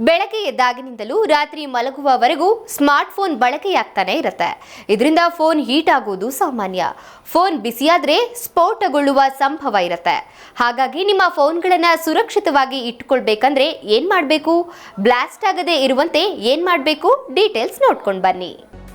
ಬೆಳಗ್ಗೆ ಎದ್ದಾಗಿನಿಂದಲೂ ರಾತ್ರಿ ಮಲಗುವವರೆಗೂ smart phone ಬಳಕೆಯಾಗ್ತಾನೆ ಇರುತ್ತೆ. ಇದರಿಂದ ಫೋನ್ ಹೀಟ್ ಆಗೋದು ಸಾಮಾನ್ಯ. ಫೋನ್ ಬಿಸಿಯಾದ್ರೆ ಸ್ಫೋಟಗೊಳ್ಳುವ ಸಂಭವ ಇರುತ್ತೆ. ಹಾಗಾಗಿ ನಿಮ್ಮ ಫೋನ್ಗಳನ್ನು ಸುರಕ್ಷಿತವಾಗಿ ಇಟ್ಟುಕೊಳ್ಬೇಕಂದ್ರೆ ಏನು ಮಾಡಬೇಕು? ಬ್ಲಾಸ್ಟ್ ಆಗದೆ ಇರುವಂತೆ ಏನು ಮಾಡಬೇಕು? ಡೀಟೇಲ್ಸ್ ನೋಡ್ಕೊಂಡು ಬನ್ನಿ.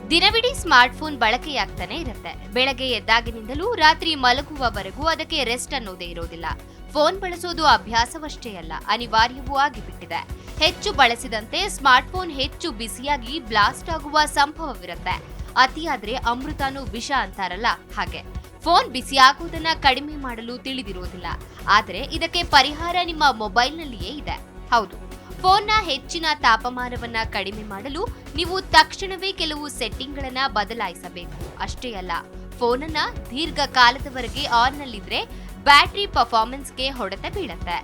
ದಿನವಿಡೀ ಸ್ಮಾರ್ಟ್ಫೋನ್ ಬಳಕೆಯಾಗ್ತಾನೆ ಇರುತ್ತೆ. ಬೆಳಗ್ಗೆ ಎದ್ದಾಗಿನಿಂದಲೂ ರಾತ್ರಿ ಮಲಗುವವರೆಗೂ ಅದಕ್ಕೆ ರೆಸ್ಟ್ ಅನ್ನೋದೇ ಇರೋದಿಲ್ಲ. ಫೋನ್ ಬಳಸೋದು ಅಭ್ಯಾಸವಷ್ಟೇ ಅಲ್ಲ, ಅನಿವಾರ್ಯವೂ ಆಗಿಬಿಟ್ಟಿದೆ. ಹೆಚ್ಚು ಬಳಸಿದಂತೆ ಸ್ಮಾರ್ಟ್ಫೋನ್ ಹೆಚ್ಚು ಬಿಸಿಯಾಗಿ ಬ್ಲಾಸ್ಟ್ ಆಗುವ ಸಂಭವವಿರುತ್ತೆ. ಅತಿಯಾದ್ರೆ ಅಮೃತಾನು ವಿಷ ಅಂತಾರಲ್ಲ ಹಾಗೆ. ಫೋನ್ ಬಿಸಿಯಾಗುವುದನ್ನ ಕಡಿಮೆ ಮಾಡಲು ತಿಳಿದಿರುವುದಿಲ್ಲ ಆದರೆ ಇದಕ್ಕೆ ಪರಿಹಾರ ನಿಮ್ಮ ಮೊಬೈಲ್ನಲ್ಲಿಯೇ ಇದೆ. ಹೌದು, ಫೋನ್ನ ಹೆಚ್ಚಿನ ತಾಪಮಾನವನ್ನ ಕಡಿಮೆ ಮಾಡಲು ನೀವು ತಕ್ಷಣವೇ ಕೆಲವು ಸೆಟ್ಟಿಂಗ್ಗಳನ್ನ ಬದಲಾಯಿಸಬೇಕು. ಅಷ್ಟೇ ಅಲ್ಲ, ಫೋನನ್ನ ದೀರ್ಘಕಾಲದವರೆಗೆ ಆನ್ನಲ್ಲಿದ್ರೆ ಬ್ಯಾಟರಿ ಪರ್ಫಾರ್ಮೆನ್ಸ್ಗೆ ಹೊಡೆತ ಬೀಳತ್ತೆ.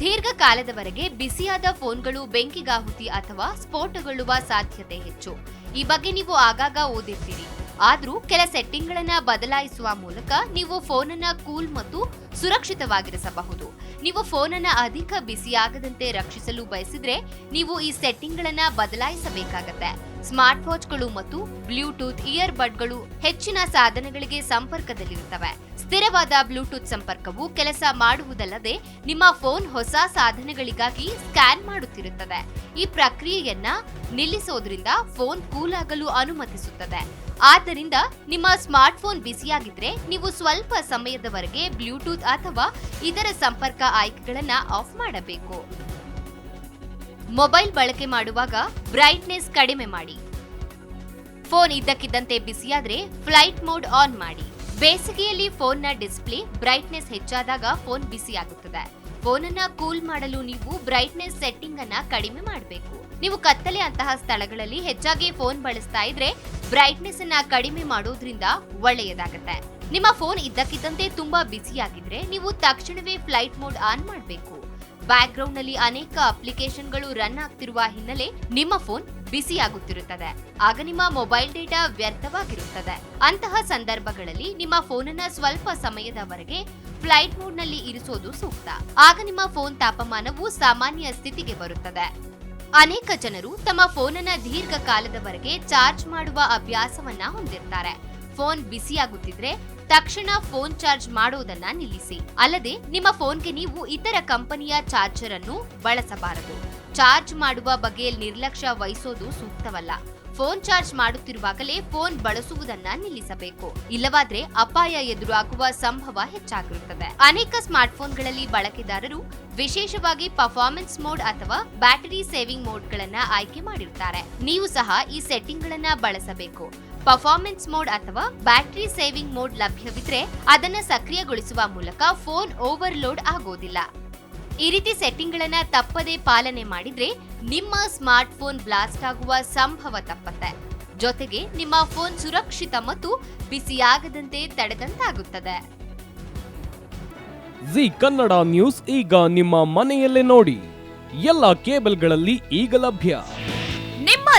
ದೀರ್ಘಕಾಲದವರೆಗೆ ಬಿಸಿಯಾದ ಫೋನ್ಗಳು ಬೆಂಕಿಗಾಹುತಿ ಅಥವಾ ಸ್ಫೋಟಗೊಳ್ಳುವ ಸಾಧ್ಯತೆ ಹೆಚ್ಚು. ಈ ಬಗ್ಗೆ ನೀವು ಆಗಾಗ ಓದಿರ್ತೀರಿ. ಆದರೂ ಕೆಲ ಸೆಟ್ಟಿಂಗ್ಗಳನ್ನು ಬದಲಾಯಿಸುವ ಮೂಲಕ ನೀವು ಫೋನನ್ನ ಕೂಲ್ ಮತ್ತು ಸುರಕ್ಷಿತವಾಗಿರಿಸಬಹುದು. ನೀವು ಫೋನನ್ನ ಅಧಿಕ ಬಿಸಿಯಾಗದಂತೆ ರಕ್ಷಿಸಲು ಬಯಸಿದ್ರೆ ನೀವು ಈ ಸೆಟ್ಟಿಂಗ್ಗಳನ್ನು ಬದಲಾಯಿಸಬೇಕಾಗತ್ತೆ. ಸ್ಮಾರ್ಟ್ ವಾಚ್ಗಳು ಮತ್ತು ಬ್ಲೂಟೂತ್ ಇಯರ್ ಬಡ್ಗಳು ಹೆಚ್ಚಿನ ಸಾಧನಗಳಿಗೆ ಸಂಪರ್ಕದಲ್ಲಿರುತ್ತವೆ. ಸ್ಥಿರವಾದ ಬ್ಲೂಟೂತ್ ಸಂಪರ್ಕವು ಕೆಲಸ ಮಾಡುವುದಲ್ಲದೆ ನಿಮ್ಮ ಫೋನ್ ಹೊಸ ಸಾಧನಗಳಿಗಾಗಿ ಸ್ಕ್ಯಾನ್ ಮಾಡುತ್ತಿರುತ್ತದೆ. ಈ ಪ್ರಕ್ರಿಯೆಯನ್ನ ನಿಲ್ಲಿಸೋದ್ರಿಂದ ಫೋನ್ ಕೂಲ್ ಆಗಲು ಅನುಮತಿಸುತ್ತದೆ. ಆದ್ದರಿಂದ ನಿಮ್ಮ ಸ್ಮಾರ್ಟ್ಫೋನ್ ಬಿಸಿಯಾಗಿದ್ರೆ ನೀವು ಸ್ವಲ್ಪ ಸಮಯದವರೆಗೆ ಬ್ಲೂಟೂತ್ ಅಥವಾ ಇತರ ಸಂಪರ್ಕ ಆಯ್ಕೆಗಳನ್ನು ಆಫ್ ಮಾಡಬೇಕು. ಮೊಬೈಲ್ ಬಳಕೆ ಮಾಡುವಾಗ ಬ್ರೈಟ್ನೆಸ್ ಕಡಿಮೆ ಮಾಡಿ. ಫೋನ್ ಇದ್ದಕ್ಕಿದ್ದಂತೆ ಬಿಸಿಯಾದ್ರೆ ಫ್ಲೈಟ್ ಮೋಡ್ ಆನ್ ಮಾಡಿ. ಬೇಸಿಗೆಯಲ್ಲಿ ಫೋನ್ನ ಡಿಸ್ಪ್ಲೇ ಬ್ರೈಟ್ನೆಸ್ ಹೆಚ್ಚಾದಾಗ ಫೋನ್ ಬಿಸಿಯಾಗುತ್ತದೆ ಫೋನನ್ನ ಕೂಲ್ ಮಾಡಲು ನೀವು ಬ್ರೈಟ್ನೆಸ್ ಸೆಟ್ಟಿಂಗ್ ಅನ್ನ ಕಡಿಮೆ ಮಾಡಬೇಕು. ನೀವು ಕತ್ತಲೆ ಅಂತಹ ಸ್ಥಳಗಳಲ್ಲಿ ಹೆಚ್ಚಾಗಿ ಫೋನ್ ಬಳಸ್ತಾ ಇದ್ರೆ ಬ್ರೈಟ್ನೆಸ್ ಅನ್ನ ಕಡಿಮೆ ಮಾಡೋದ್ರಿಂದ ಒಳ್ಳೆಯದಾಗತ್ತೆ. ನಿಮ್ಮ ಫೋನ್ ಇದ್ದಕ್ಕಿದ್ದಂತೆ ತುಂಬಾ ಬಿಸಿಯಾಗಿದ್ರೆ ನೀವು ತಕ್ಷಣವೇ ಫ್ಲೈಟ್ ಮೋಡ್ ಆನ್ ಮಾಡಬೇಕು. ಬ್ಯಾಕ್ ಗ್ರೌಂಡ್ನಲ್ಲಿ ಅನೇಕ ಅಪ್ಲಿಕೇಶನ್ಗಳು ರನ್ ಆಗ್ತಿರುವ ಹಿನ್ನೆಲೆ ನಿಮ್ಮ ಫೋನ್ ಬಿಸಿಯಾಗುತ್ತಿರುತ್ತದೆ ಆಗ ನಿಮ್ಮ ಮೊಬೈಲ್ ಡೇಟಾ ವ್ಯರ್ಥವಾಗಿರುತ್ತದೆ. ಅಂತಹ ಸಂದರ್ಭಗಳಲ್ಲಿ ನಿಮ್ಮ ಫೋನನ್ನ ಸ್ವಲ್ಪ ಸಮಯದವರೆಗೆ ಫ್ಲೈಟ್ ಮೋಡ್ನಲ್ಲಿ ಇರಿಸೋದು ಸೂಕ್ತ. ಆಗ ನಿಮ್ಮ ಫೋನ್ ತಾಪಮಾನವು ಸಾಮಾನ್ಯ ಸ್ಥಿತಿಗೆ ಬರುತ್ತದೆ. ಅನೇಕ ಜನರು ತಮ್ಮ ಫೋನನ್ನ ದೀರ್ಘಕಾಲದವರೆಗೆ ಚಾರ್ಜ್ ಮಾಡುವ ಅಭ್ಯಾಸವನ್ನ ಹೊಂದಿರ್ತಾರೆ. ಫೋನ್ ಬಿಸಿಯಾಗುತ್ತಿದ್ರೆ ತಕ್ಷಣ ಫೋನ್ ಚಾರ್ಜ್ ಮಾಡುವುದನ್ನ ನಿಲ್ಲಿಸಿ. ಅಲ್ಲದೆ, ನಿಮ್ಮ ಫೋನ್ಗೆ ನೀವು ಇತರ ಕಂಪನಿಯ ಚಾರ್ಜರ್ ಅನ್ನು ಬಳಸಬಾರದು. ಚಾರ್ಜ್ ಮಾಡುವ ಬಗ್ಗೆ ನಿರ್ಲಕ್ಷ್ಯ ವಹಿಸೋದು ಸೂಕ್ತವಲ್ಲ. ಫೋನ್ ಚಾರ್ಜ್ ಮಾಡುತ್ತಿರುವಾಗಲೇ ಫೋನ್ ಬಳಸುವುದನ್ನ ನಿಲ್ಲಿಸಬೇಕು. ಇಲ್ಲವಾದ್ರೆ ಅಪಾಯ ಎದುರಾಗುವ ಸಂಭವ ಹೆಚ್ಚಾಗಿರುತ್ತದೆ. ಅನೇಕ ಸ್ಮಾರ್ಟ್ಫೋನ್ಗಳಲ್ಲಿ ಬಳಕೆದಾರರು ವಿಶೇಷವಾಗಿ ಪರ್ಫಾರ್ಮೆನ್ಸ್ ಮೋಡ್ ಅಥವಾ ಬ್ಯಾಟರಿ ಸೇವಿಂಗ್ ಮೋಡ್ಗಳನ್ನ ಆಯ್ಕೆ ಮಾಡಿರ್ತಾರೆ ನೀವು ಸಹ ಈ ಸೆಟ್ಟಿಂಗ್ಗಳನ್ನ ಬಳಸಬೇಕು. ಪರ್ಫಾರ್ಮೆನ್ಸ್ ಮೋಡ್ ಅಥವಾ ಬ್ಯಾಟರಿ ಸೇವಿಂಗ್ ಮೋಡ್ ಲಭ್ಯವಿದ್ರೆ ಅದನ್ನು ಸಕ್ರಿಯಗೊಳಿಸುವ ಮೂಲಕ ಫೋನ್ ಓವರ್ಲೋಡ್ ಆಗೋದಿಲ್ಲ. ಈ ರೀತಿ ಸೆಟ್ಟಿಂಗ್ಗಳನ್ನು ತಪ್ಪದೇ ಪಾಲನೆ ಮಾಡಿದ್ರೆ ನಿಮ್ಮ ಸ್ಮಾರ್ಟ್ ಫೋನ್ ಬ್ಲಾಸ್ಟ್ ಆಗುವ ಸಂಭವ ತಪ್ಪತ್ತೆ. ಜೊತೆಗೆ ನಿಮ್ಮ ಫೋನ್ ಸುರಕ್ಷಿತ ಮತ್ತು ಬಿಸಿಯಾಗದಂತೆ ತಡೆದಂತಾಗುತ್ತದೆ. ಜಿ ಕನ್ನಡ ನ್ಯೂಸ್ ಈಗ ನಿಮ್ಮ ಮನೆಯಲ್ಲೇ ನೋಡಿ. ಎಲ್ಲ ಕೇಬಲ್ಗಳಲ್ಲಿ ಈಗ ಲಭ್ಯ.